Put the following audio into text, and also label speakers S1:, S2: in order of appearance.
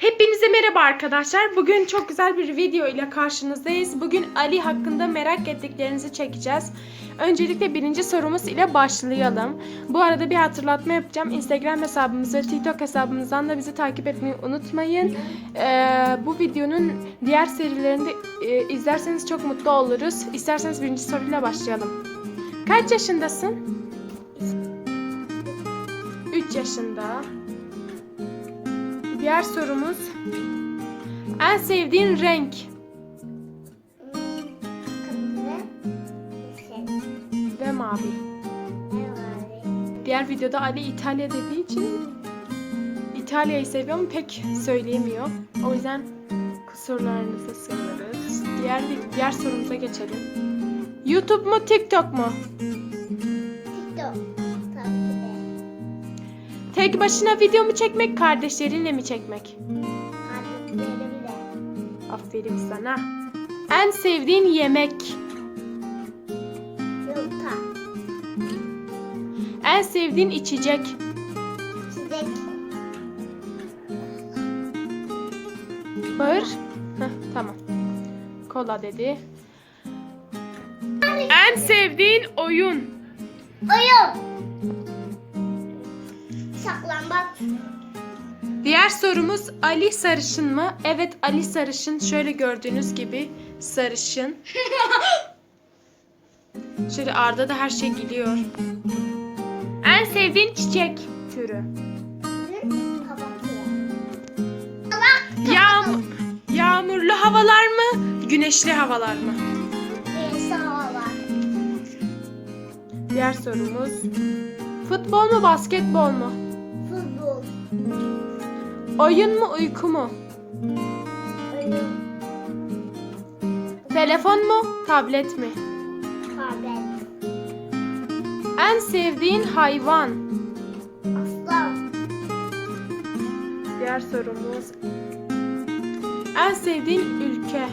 S1: Hepinize merhaba arkadaşlar. Bugün çok güzel bir video ile karşınızdayız. Bugün Ali hakkında merak ettiklerinizi çekeceğiz. Öncelikle birinci sorumuz ile başlayalım. Bu arada bir hatırlatma yapacağım. Instagram hesabımız ve TikTok hesabımızdan da bizi takip etmeyi unutmayın. Ee, bu videonun diğer serilerinde e, izlerseniz çok mutlu oluruz. İsterseniz birinci soruyla başlayalım. Kaç yaşındasın? 3 yaşında. Diğer sorumuz. En sevdiğin renk? Ve mavi. Diğer videoda Ali İtalya dediği için İtalya'yı seviyorum pek söyleyemiyor. O yüzden kusurlarınızı sığınırız. Diğer diğer sorumuza geçelim. YouTube mu TikTok mu? Tek başına video mu çekmek, kardeşlerinle mi çekmek?
S2: Kardeşlerimle.
S1: Aferin sana. En sevdiğin yemek?
S2: Yumurta.
S1: En sevdiğin içecek?
S2: Çiçek.
S1: Bağır. Heh, tamam. Kola dedi. En sevdiğin oyun?
S2: Oyun. Saklambaç.
S1: Diğer sorumuz Ali sarışın mı? Evet Ali sarışın. Şöyle gördüğünüz gibi sarışın. Şöyle Arda da her şey gülüyor. En sevdiğin çiçek türü? Yağmur, yağmurlu havalar mı? Güneşli havalar mı?
S2: Güneşli havalar.
S1: Diğer sorumuz. Futbol mu basketbol mu? Oyun mu uyku mu?
S2: Oyun.
S1: Telefon mu tablet mi?
S2: Tablet.
S1: En sevdiğin hayvan?
S2: Aslan.
S1: Diğer sorumuz. En sevdiğin ülke?